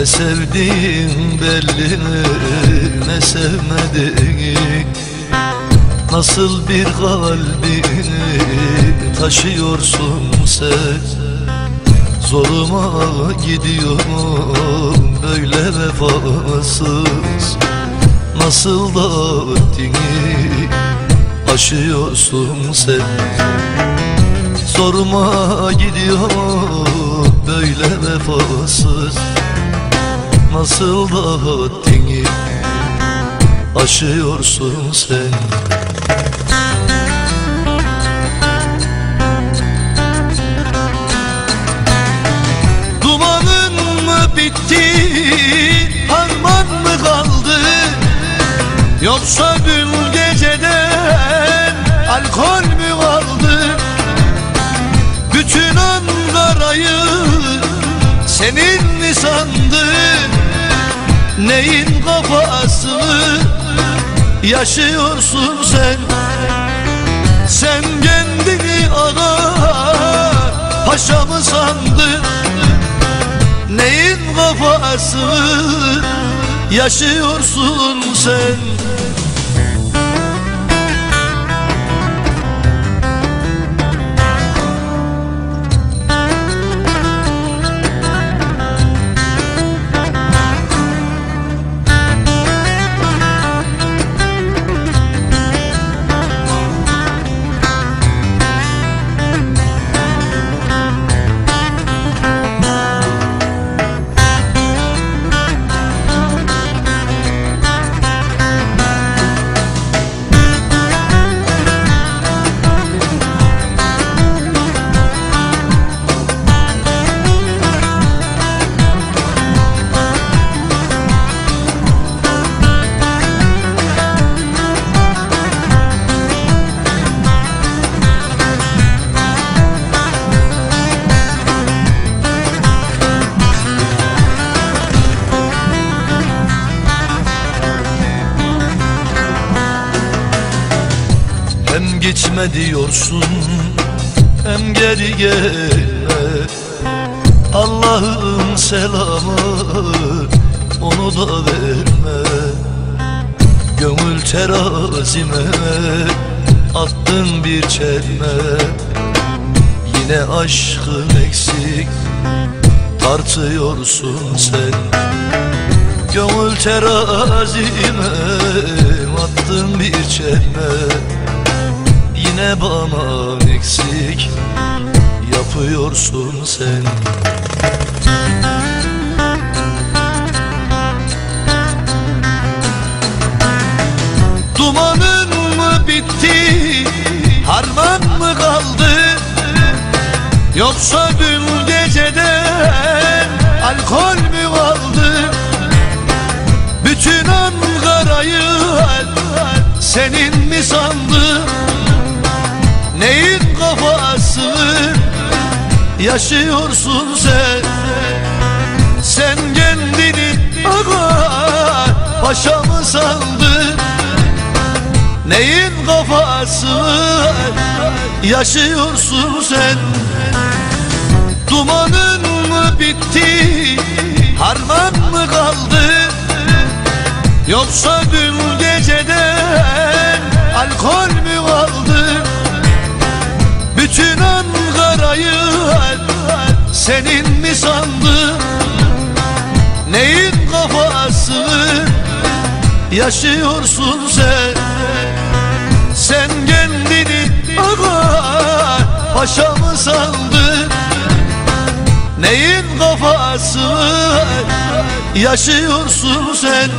Ne sevdiğin belli ne sevmediğin Nasıl bir kalbi taşıyorsun sen? Zoruma gidiyorum böyle vefasız. Nasıl da haddini aşıyorsun sen? Zoruma gidiyor böyle vefasız Nasıl da haddini aşıyorsun sen? Dumanın mı bitti, harman mı kaldı? Yoksa dün geceden alkol mü kaldı? Bütün Ankara'yı senin mi sandın Neyin kafasını yaşıyorsun sen. Sen kendini ana paşa mı sandın? Neyin kafasını yaşıyorsun sen Hem gitme diyorsun hem geri gelme Allah'ın selamı onu da verme. Gönül terazime attın bir çelme. Yine aşkın eksik tartıyorsun sen. Gönül terazime attın bir çelme Yine bana eksik yapıyorsun sen? Dumanın mı bitti, harman mı kaldı? Yoksa dün geceden alkol mü kaldı? Bütün Ankara'yı senin mi sandın yaşıyorsun sen. Sen kendini aga paşa mı sandın? Neyin kafasını yaşıyorsun sen. Dumanın mı bitti harman mı kaldı? Yoksa dün geceden alkol mü Ankara'yı senin mi sandın? Neyin kafasını yaşıyorsun sen. Sen kendini aga paşa mı sandın? Neyin kafasını yaşıyorsun sen